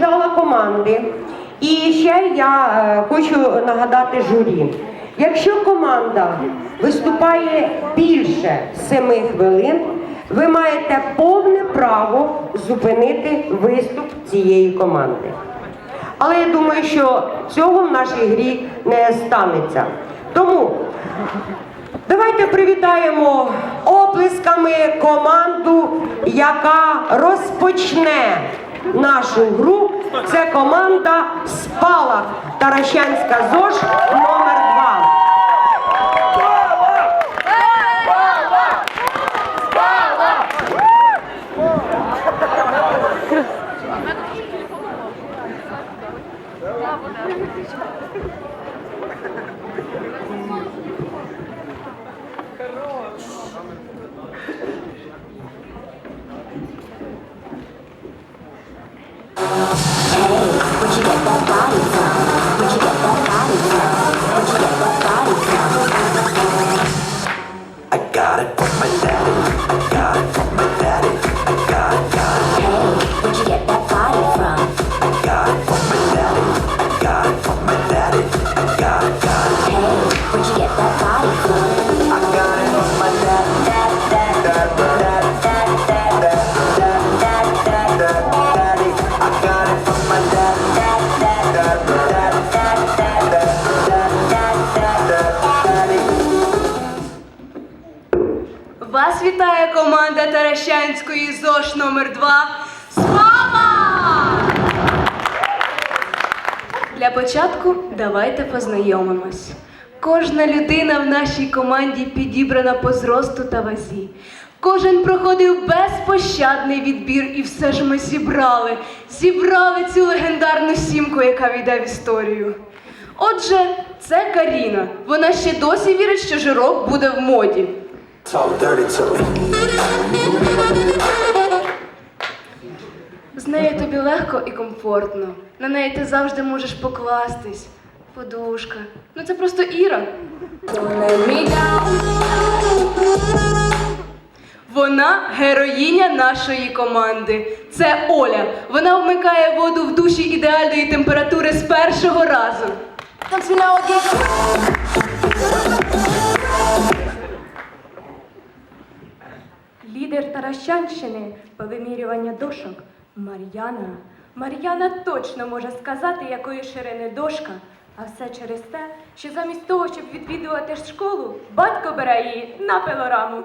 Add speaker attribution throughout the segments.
Speaker 1: Жала команди. І ще я е, хочу нагадати журі. Якщо команда виступає більше семи хвилин, ви маєте повне право зупинити виступ цієї команди. Але я думаю, що цього в нашій грі не станеться. Тому давайте привітаємо оплесками команду, яка розпочне нашу гру. Це команда Спалах Таращанська ЗОЖ номер 2
Speaker 2: Where'd
Speaker 3: Вас вітає команда Таращанської ЗОШ номер 2 Слава! Для початку давайте познайомимось. Кожна людина в нашій команді підібрана по зросту та вазі. Кожен проходив безпощадний відбір, і все ж ми зібрали, зібрали цю легендарну сімку, яка війде в історію. Отже, це Каріна. Вона ще досі вірить, що жирок буде в моді. З нею тобі легко і комфортно. На неї ти завжди можеш покластись. Подушка. Ну це просто Іра. Вона героїня нашої команди. Це Оля. Вона вмикає воду в душі ідеальної температури з першого разу.
Speaker 4: Лідер Таращанщини по вимірюванню дошок Мар'яна. Мар'яна точно може сказати, якої ширини дошка. А все через те, що замість того, щоб відвідувати школу, батько бере її на пилораму.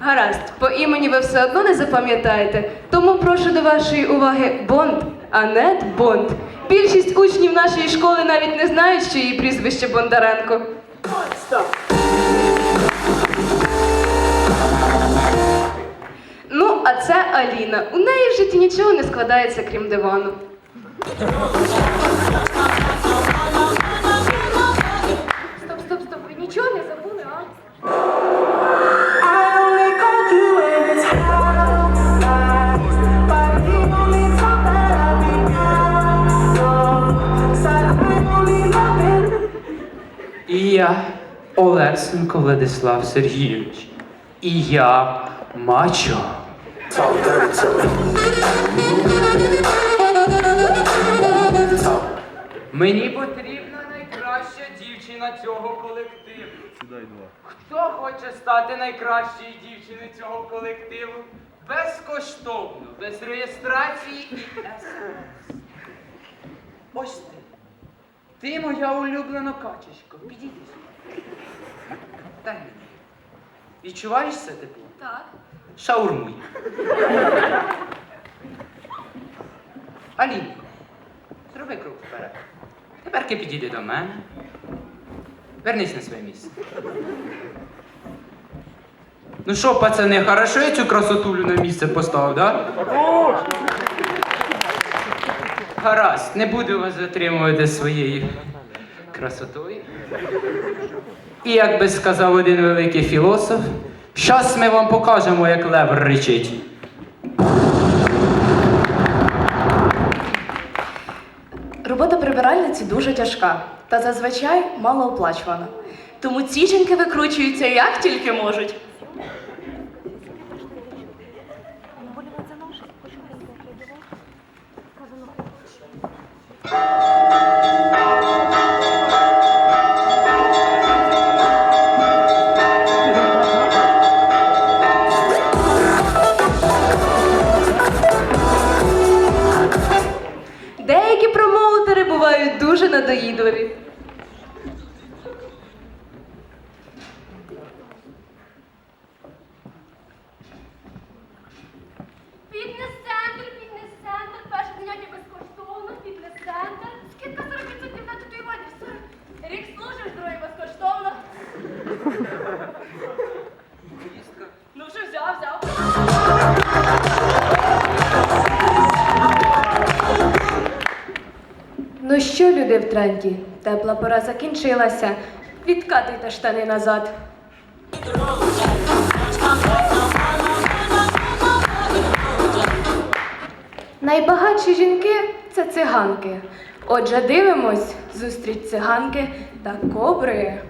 Speaker 3: Гаразд, по імені ви все одно не запам'ятаєте. Тому прошу до вашої уваги Бонд, Анет Бонд. Більшість учнів нашої школи навіть не знають, що її прізвище Бондаренко. Ну, а це Аліна. У неї в житті нічого не складається, крім дивану.
Speaker 4: Стоп, стоп, стоп, ви нічого не забули, а?
Speaker 5: І я, Олексенко Владислав Сергійович. І я мачо. Мені потрібна найкраща дівчина цього колективу. Хто хоче стати найкращою дівчиною цього колективу? Безкоштовно, без реєстрації і смс. Ось ти. Ти моя улюблена качечко. Підійди сюди. Дай мені. Відчуваєш це тепло?
Speaker 3: Так.
Speaker 5: Шаурмуй. Алінко, зроби крок вперед. Тепер ти підійди до мене. Вернись на своє місце. Ну що, пацани, хорошо я цю красотулю на місце поставив, да? Гаразд, не буду вас затримувати своєю красотою. І як би сказав один великий філософ, щас ми вам покажемо, як лев речить.
Speaker 3: Робота прибиральниці дуже тяжка та зазвичай мало оплачувана. Тому ці жінки викручуються як тільки можуть.
Speaker 4: Thank you. бувають
Speaker 3: дуже надоїдливі. Люди в тренді? Тепла пора закінчилася. Відкатуйте штани назад. Найбагатші жінки це циганки. Отже, дивимось зустріч циганки та кобри.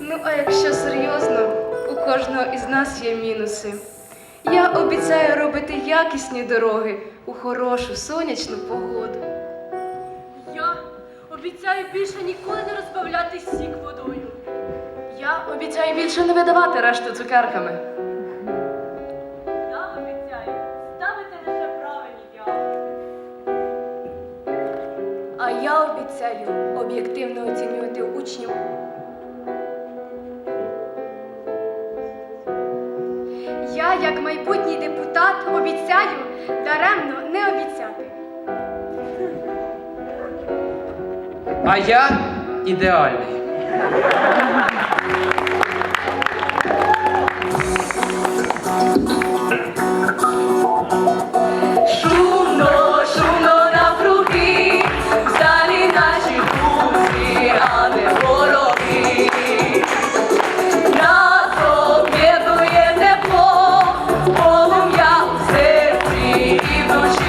Speaker 3: Ну, а якщо серйозно, у кожного із нас є мінуси. Я обіцяю робити якісні дороги у хорошу сонячну погоду.
Speaker 4: Я обіцяю більше ніколи не розбавляти сік водою.
Speaker 3: Я обіцяю більше не видавати решту цукерками.
Speaker 4: Я обіцяю ставити лише правильні діагнози.
Speaker 3: А я обіцяю об'єктивно оцінювати учнів.
Speaker 4: Я, як майбутній депутат, обіцяю даремно не обіцяти.
Speaker 5: А я ідеальний.
Speaker 3: і дочі.